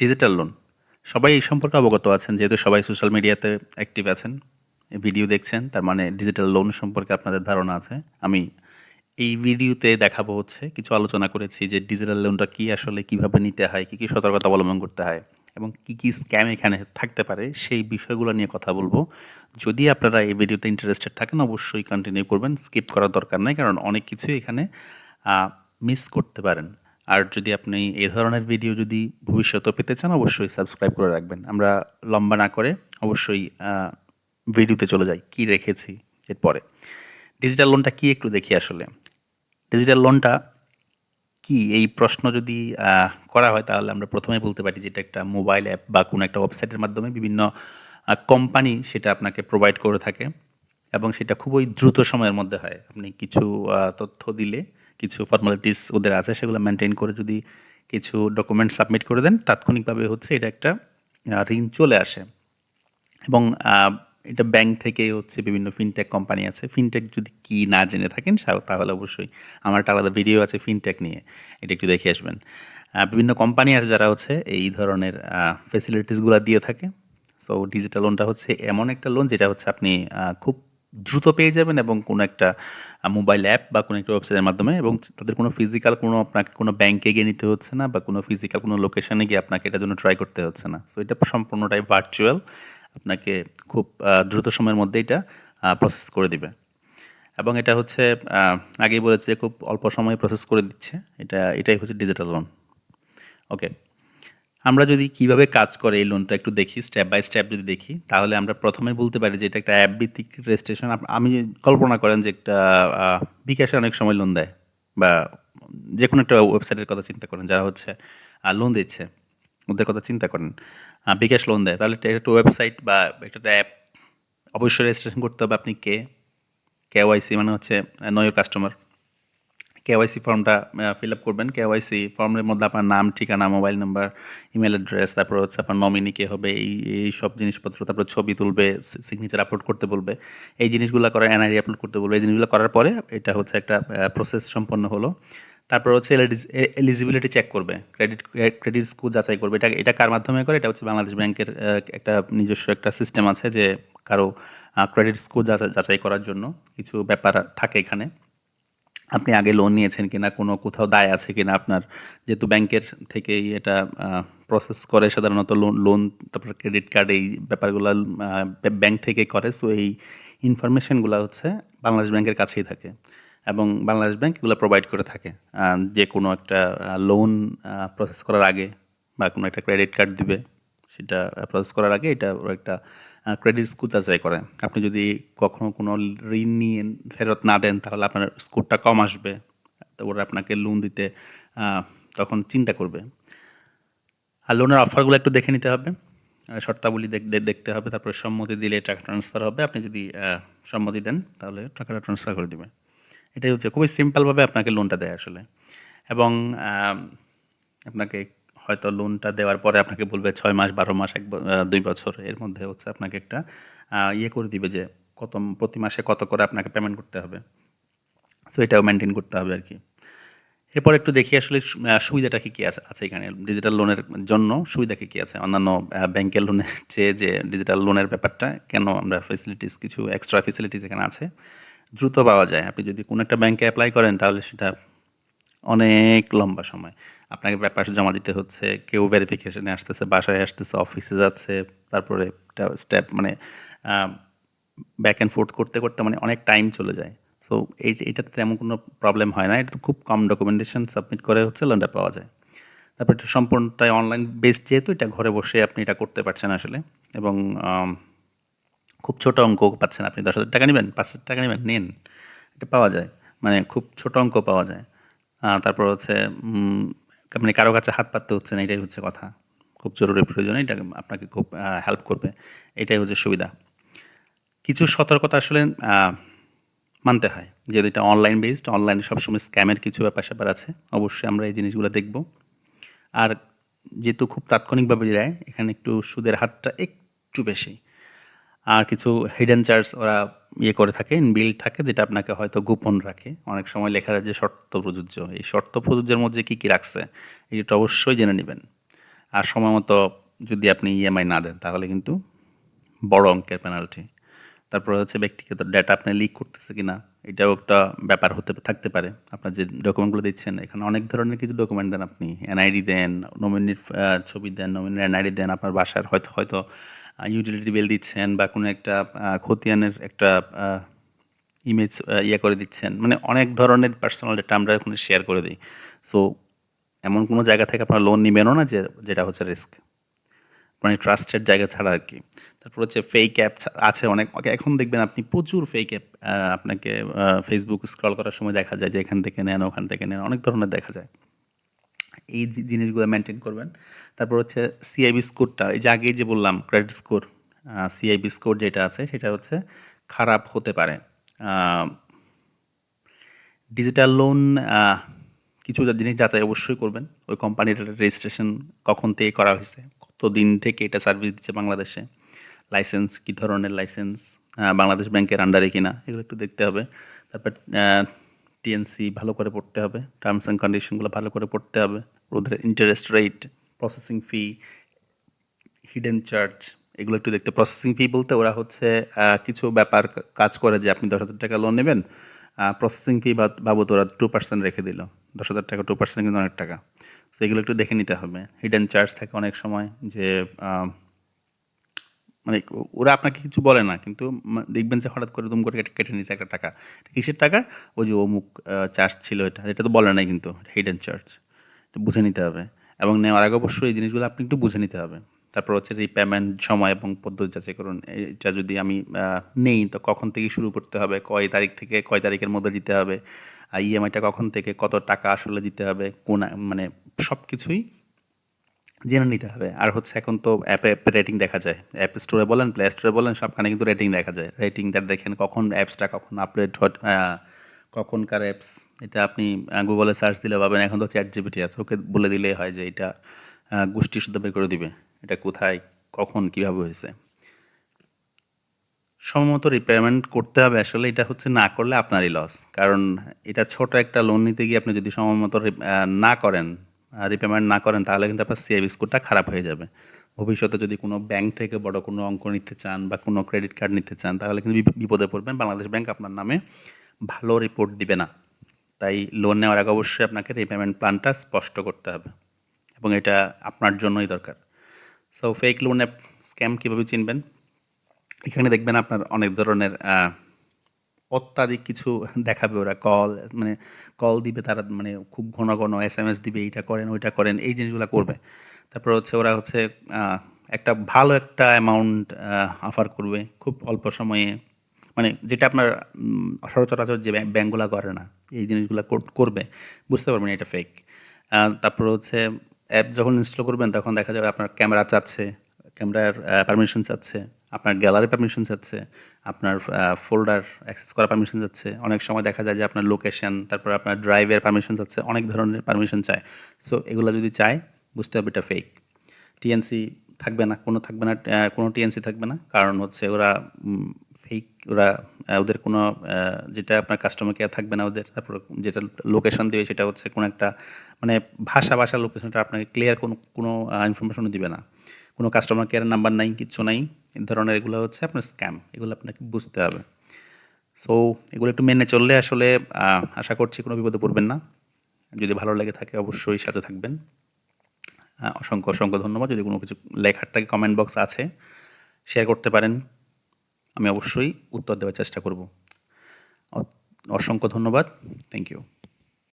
Digital loan সবাই এই সম্পর্কে অবগত আছেন, যেহেতু সবাই সোশ্যাল মিডিয়াতে অ্যাক্টিভ আছেন ভিডিও দেখছেন, তার মানে ডিজিটাল লোন সম্পর্কে আপনাদের ধারণা আছে। আমি এই ভিডিওতে দেখাবো হচ্ছে, কিছু আলোচনা করেছি যে ডিজিটাল লোনটা কি আসলে কীভাবে নিতে হয়, কি কি সতর্কতা অবলম্বন করতে হয়, এবং কি কি স্ক্যাম এখানে থাকতে পারে, সেই বিষয়গুলো নিয়ে কথা বলব। যদি আপনারা এই ভিডিওতে ইন্টারেস্টেড থাকেন, অবশ্যই কন্টিনিউ করবেন স্কিপ করার দরকার নেই, কারণ অনেক কিছু এখানে মিস করতে পারেন। আর যদি আপনি এই ধরনের ভিডিও যদি ভবিষ্যতে পেতে চান, অবশ্যই সাবস্ক্রাইব করে রাখবেন। আমরা লম্বা না করে অবশ্যই ভিডিওতে চলে যাই, কি রেখেছি এরপরে। ডিজিটাল লোনটা কি একটু দেখি আসলে। ডিজিটাল লোনটা কি? এই প্রশ্ন যদি করা হয় তাহলে আমরা প্রথমে বলতে পারি যেটা একটা মোবাইল অ্যাপ বা কোনো একটা ওয়েবসাইটের মাধ্যমে বিভিন্ন কোম্পানি সেটা আপনাকে প্রোভাইড করে থাকে এবং সেটা খুবই দ্রুত সময়ের মধ্যে হয়। আপনি কিছু তথ্য দিলে কিছু ফর্মালিটিস ওদের আছে, সেগুলো মেনটেন করে যদি কিছু ডকুমেন্ট সাবমিট করে দেন, তাৎক্ষণিকভাবে হচ্ছে এটা একটা ঋণ চলে আসে। এবং এটা ব্যাংক থেকে হচ্ছে বিভিন্ন ফিনটেক কোম্পানি আছে। ফিনটেক যদি কি না জেনে থাকেন তাহলে অবশ্যই আমার একটা আলাদা ভিডিও আছে ফিনটেক নিয়ে। এটা একটু দেখে আসবেন। বিভিন্ন কোম্পানি আছে যারা হচ্ছে এই ধরনের ফেসিলিটিসগুলো দিয়ে থাকে। সো ডিজিটাল লোনটা হচ্ছে এমন একটা লোন যেটা হচ্ছে আপনি খুব দ্রুত পেয়ে যাবেন এবং কোনো একটা মোবাইল অ্যাপ বা কোনো একটা ওয়েবসাইটের মাধ্যমে এবং তাদের কোনো ফিজিক্যাল কোনো আপনাকে কোনো ব্যাংকে গিয়ে নিতে হচ্ছে না বা কোনো ফিজিক্যাল কোনো লোকেশনে গিয়ে আপনাকে এটার জন্য ট্রাই করতে হচ্ছে না। সো এটা সম্পূর্ণটাই ভার্চুয়াল আপনাকে খুব দ্রুত সময়ের মধ্যে এটা প্রসেস করে দিবে। এবং এটা হচ্ছে আগেই বলেছি খুব অল্প সময়ে প্রসেস করে দিচ্ছে। এটা, এটাই হচ্ছে ডিজিটাল লোন ওকে আমরা যদি কীভাবে কাজ করে এই লোনটা একটু দেখি স্টেপ বাই স্টেপ যদি দেখি, তাহলে আমরা প্রথমে বলতে পারি যে এটা একটা অ্যাপ ভিত্তিক রেজিস্ট্রেশন আমি কল্পনা করেন যে একটা বিকাশে অনেক সময় লোন দেয় বা যে কোনো একটা ওয়েবসাইটের কথা চিন্তা করেন, যারা হচ্ছে লোন দিচ্ছে, ওদের কথা চিন্তা করেন বিকাশ লোন দেয়। তাহলে একটা ওয়েবসাইট বা একটা অ্যাপ অবশ্যই রেজিস্ট্রেশন করতে হবে আপনি কে? কে কেওয়াইসি মানে হচ্ছে নয় কাস্টমার কেওয়াইসি ফর্মটা ফিল আপ করবেন। কেওয়াইসি ফর্মের মধ্যে আপনার নাম, ঠিকানা মোবাইল নাম্বার ইমেল অ্যাড্রেস তারপর হচ্ছে আপনার নমিনি কে হবে, এই এই সব জিনিসপত্র, তারপর ছবি তুলবে সিগনেচার আপলোড করতে বলবে। এই জিনিসগুলো করে এনআইডি আপলোড করতে বলবে। এই জিনিসগুলো করার পরে এটা হচ্ছে একটা প্রসেস সম্পন্ন হলো। তারপর হচ্ছে এলিজিবিলিটি চেক করবে। ক্রেডিট ক্রেডিট স্কোর যাচাই করবে। এটা এটা কার মাধ্যমে করে? এটা হচ্ছে বাংলাদেশ ব্যাংকের একটা নিজস্ব একটা সিস্টেম আছে যে কারও ক্রেডিট স্কোর যাচাই করার জন্য কিছু ব্যাপার থাকে এখানে। আপনি আগে লোন নিয়েছেন কিনা, কোনো কোথাও দায় আছে কিনা আপনার? যেহেতু ব্যাংকের থেকেই এটা প্রসেস করে সাধারণত লোন লোন তারপর ক্রেডিট কার্ড এই ব্যাপারগুলো ব্যাংক থেকে করে। সো এই ইনফরমেশনগুলো হচ্ছে বাংলাদেশ ব্যাংকের কাছেই থাকে এবং বাংলাদেশ ব্যাংক এগুলো প্রোভাইড করে থাকে। যে কোনো একটা লোন প্রসেস করার আগে বা কোনো একটা ক্রেডিট কার্ড দিবে, সেটা প্রসেস করার আগে এটা একটা ক্রেডিট স্কোর যাচাই করে আপনি যদি কখনো কোনো ঋণ নিয়ে ফেরত না দেন, তাহলে আপনার স্কোরটা কম আসবে তো ওরা আপনাকে লোন দিতে তখন চিন্তা করবে। আর লোনের অফারগুলো একটু দেখে নিতে হবে শর্তাবলী দেখ- দেখতে হবে, তারপরে সম্মতি দিলে টাকা ট্রান্সফার হবে। আপনি যদি সম্মতি দেন, তাহলে টাকাটা ট্রান্সফার করে দেবে। এটাই হচ্ছে খুবই সিম্পলভাবে আপনাকে লোনটা দেয় আসলে। এবং আপনাকে হয়তো লোনটা দেওয়ার পরে আপনাকে বলবে ছয় মাস, বারো মাস, এক দুই বছর। এর মধ্যে হচ্ছে আপনাকে একটা ইয়ে করে দিবে যে কত, প্রতি মাসে কত করে আপনাকে পেমেন্ট করতে হবে। সো এটাও মেনটেন করতে হবে আর কি। এরপর একটু দেখি আসলে সুবিধাটা কি কি আছে আছে এখানে। ডিজিটাল লোনের জন্য সুবিধা কি কি আছে? অন্যান্য ব্যাংকের লোনের চেয়ে যে ডিজিটাল লোনের ব্যাপারটা, কেন আমরা ফেসিলিটিস কিছু এক্সট্রা ফেসিলিটিস এখানে আছে? দ্রুত পাওয়া যায়। আপনি যদি কোনো একটা ব্যাংকে অ্যাপ্লাই করেন, তাহলে সেটা অনেক লম্বা সময়। আপনাকে ব্যাপার জমা দিতে হচ্ছে, কেউ ভেরিফিকেশনে আসতেছে, বাসায় আসতেছে অফিসে যাচ্ছে, তারপরে স্টেপ মানে ব্যাক অ্যান্ড ফোর্থ করতে করতে মানে অনেক টাইম চলে যায়। সো এই, এটাতে তেমন কোনো প্রবলেম হয় না। এটা খুব কম ডকুমেন্টেশন সাবমিট করে হচ্ছে লোনটা পাওয়া যায়। তারপর এটা সম্পূর্ণটাই অনলাইন বেসড যেহেতু, এটা ঘরে বসে আপনি এটা করতে পারছেন আসলে। এবং খুব ছোট অঙ্ক পাচ্ছেন আপনি, দশ হাজার টাকা নেবেন, পাঁচ হাজার টাকা নেবেন, নিন। এটা পাওয়া যায়। মানে খুব ছোট অঙ্ক পাওয়া যায়। তারপর হচ্ছে মানে কারও কাছে হাত পাততে হচ্ছে না, এটাই হচ্ছে কথা। খুব জরুরি প্রয়োজন, এটা আপনাকে খুব হেল্প করবে। এটাই হচ্ছে সুবিধা। কিছু সতর্কতা আসলে মানতে হয়। যেহেতু এটা অনলাইন বেসড অনলাইনে সবসময় স্ক্যামের কিছু ব্যাপার স্যাপার আছে, অবশ্যই আমরা এই জিনিসগুলো দেখব। আর যেহেতু খুব তাৎক্ষণিকভাবে দেয়, এখানে একটু সুদের হারটা একটু বেশি। আর কিছু হিডেন চার্জ ওরা ইয়ে করে থাকে বিল থাকে, যেটা আপনাকে হয়তো গোপন রাখে। অনেক সময় লেখা যে শর্ত প্রযোজ্য। এই শর্ত প্রযোজ্যের মধ্যে কী কী রাখছে এইটা অবশ্যই জেনে নেবেন। আর সময় মতো যদি আপনি ইএমআই না দেন, তাহলে কিন্তু বড় অঙ্কের পেনাল্টি তারপর হচ্ছে ব্যক্তিগত ডেটা আপনি লিক করতেছে কি না এটাও একটা ব্যাপার হতে থাকতে পারে। আপনার যে ডকুমেন্টগুলো দিচ্ছেন এখানে অনেক ধরনের কিছু ডকুমেন্ট দেন আপনি। এনআইডি দেন নমিনির ছবি দেন নমিনির এনআইডি দেন, আপনার বাসার হয়তো হয়তো ইউটিলিটি বিল দিচ্ছেন বা কোনো একটা খতিয়ানের একটা ইমেজ ইয়ে করে দিচ্ছেন। মানে অনেক ধরনের পার্সোনাল ডেটা আমরা ওখানে শেয়ার করে দিই। সো এমন কোনো জায়গা থেকে আপনারা লোন নেবেনও না যে, যেটা হচ্ছে রিস্ক মানে ট্রাস্টেড জায়গা ছাড়া আর কি। তারপর হচ্ছে ফেক অ্যাপ আছে অনেক। এখন দেখবেন আপনি প্রচুর ফেক অ্যাপ আপনাকে ফেসবুক স্ক্রল করার সময় দেখা যায় যে এখান থেকে নেন, ওখান থেকে নেন, অনেক ধরনের দেখা যায়। এই জিনিসগুলো মেনটেন করবেন। তারপর হচ্ছে সিআইবি স্কোরটা এই যে আগে যে বললাম ক্রেডিট স্কোর সিআইবি স্কোর যেটা আছে, সেটা হচ্ছে খারাপ হতে পারে। ডিজিটাল লোন কিছু জিনিস যাচাই অবশ্যই করবেন। ওই কোম্পানির রেজিস্ট্রেশন কখন থেকে করা হয়েছে কত দিন থেকে এটা সার্ভিস দিচ্ছে বাংলাদেশে লাইসেন্স কি ধরনের লাইসেন্স বাংলাদেশ ব্যাংকের আন্ডারে কিনা, এগুলো একটু দেখতে হবে। তারপর টিএনসি ভালো করে পড়তে হবে টার্মস অ্যান্ড কন্ডিশনগুলো ভালো করে পড়তে হবে, ওদের interest rate processing fee hidden charge এগুলো একটু দেখতে। প্রসেসিং ফি বলতে ওরা হচ্ছে কিছু ব্যাপার কাজ করে যে আপনি দশ হাজার টাকা লোন নেবেন প্রসেসিং ফি বাবদ ওরা টু পার্সেন্ট রেখে দিল। দশ হাজার টাকা টু পার্সেন্ট কিন্তু অনেক টাকা। তো এগুলো একটু দেখে নিতে হবে। হিডেন চার্জ থাকে অনেক সময় যে মানে ওরা আপনাকে কিছু বলে না, কিন্তু দেখবেন যে হঠাৎ করে দুম করে কেটে- কেটে নিচ্ছে একটা টাকা। এটা কিসের টাকা? ওই যে অমুক চার্জ ছিল এটা। এটা তো বলে নাই কিন্তু হিডেন চার্জ তো বুঝে নিতে হবে। এবং নেওয়ার আগে অবশ্যই এই জিনিসগুলো আপনি একটু বুঝে নিতে হবে। তারপর হচ্ছে রিপেমেন্ট সময় এবং পদ্ধতি যাচাই করুন। এটা যদি আমি নেই, তো কখন থেকে শুরু করতে হবে? কয় তারিখ থেকে কয় তারিখের মধ্যে দিতে হবে? আর ইএমআইটা কখন থেকে কত টাকা আসলে দিতে হবে? কোন মানে সব কিছুই জেনে নিতে হবে। আর হচ্ছে এখন তো অ্যাপে রেটিং দেখা যায়। অ্যাপ স্টোরে বলেন প্লে স্টোরে বলেন, সবখানে কিন্তু রেটিং দেখা যায়। রেটিংটা দেখেন কখন অ্যাপসটা কখন আপডেট কখনকার অ্যাপস এটা আপনি গুগলে সার্চ দিলে পাবেন। এখন তো চ্যাট জিপিটি আছে। ওকে বলে দিলেই হয় যে এটা গোষ্ঠী শুদ্ধ বের করে দিবে। এটা কোথায়, কখন, কীভাবে হয়েছে? সময়মতো রিপেমেন্ট করতে হবে আসলে। এটা হচ্ছে না করলে আপনারই লস কারণ এটা ছোট একটা লোন নিতে গিয়ে আপনি যদি সময়মতো না করেন রিপেমেন্ট না করেন, তাহলে কিন্তু আপনার সেভিংস স্কোরটা খারাপ হয়ে যাবে। ভবিষ্যতে যদি কোনো ব্যাংক থেকে বড় কোনো অঙ্ক নিতে চান বা কোনো ক্রেডিট কার্ড নিতে চান, তাহলে কিন্তু বিপ- বিপদে পড়বেন। বাংলাদেশ ব্যাংক আপনার নামে ভালো রিপোর্ট দিবে না। তাই লোন নেওয়ার আগে অবশ্যই আপনাকে রিপেমেন্ট প্ল্যানটা স্পষ্ট করতে হবে এবং এটা আপনার জন্যই দরকার। So fake loan app scam কীভাবে চিনবেন? এখানে দেখবেন আপনার অনেক ধরনের অত্যাধিক কিছু দেখাবে ওরা কল মানে কল দিবে তারা মানে খুব ঘন ঘন এস এম এস দিবে এইটা করেন ওইটা করেন এই জিনিসগুলো করবে। তারপর হচ্ছে ওরা হচ্ছে একটা ভালো একটা অ্যামাউন্ট অফার করবে খুব অল্প সময়ে। মানে যেটা আপনার উম, সচরাচর যে ব্যাঙ্কগুলো করে না এই জিনিসগুলো করবে বুঝতে পারবেন এটা ফেক তারপর হচ্ছে অ্যাপ যখন ইনস্টল করবেন তখন দেখা যাবে আপনার ক্যামেরা চাচ্ছে ক্যামেরার পারমিশন চাচ্ছে। আপনার গ্যালারি পারমিশন চাচ্ছে আপনার ফোল্ডার অ্যাক্সেস করার পারমিশন চাচ্ছে অনেক সময় দেখা যায় যে আপনার লোকেশন তারপর আপনার ড্রাইভের পারমিশন চাচ্ছে অনেক ধরনের পারমিশন চায়। সো এগুলো যদি চায়, বুঝতে হবে এটা ফেক টিএনসি থাকবে না, কোনো থাকবে না কোনো টিএনসি থাকবে না, কারণ হচ্ছে ওরা ফেক ওরা ওদের কোনো যেটা আপনার কাস্টমার কেয়ার থাকবে না ওদের, তারপর যেটা লোকেশন দেবে সেটা হচ্ছে কোনো একটা মানে ভাষা ভাষা লোকেশনটা আপনাকে ক্লিয়ার কোনো কোনো ইনফরমেশনও দিবে না। কোনো কাস্টমার কেয়ারের নাম্বার নাই কিচ্ছু নাই। এই ধরনের এগুলো হচ্ছে আপনার স্ক্যাম এগুলো আপনাকে বুঝতে হবে। সো এগুলো একটু মেনে চললে আসলে আশা করছি কোনো বিপদে পড়বেন না। যদি ভালো লেগে থাকে অবশ্যই সাথে থাকবেন। অসংখ্য অসংখ্য ধন্যবাদ। যদি কোনো কিছু লেখার থাকে কমেন্ট বক্স আছে শেয়ার করতে পারেন। আমি অবশ্যই উত্তর দেওয়ার চেষ্টা করব। অসংখ্য ধন্যবাদ। Thank you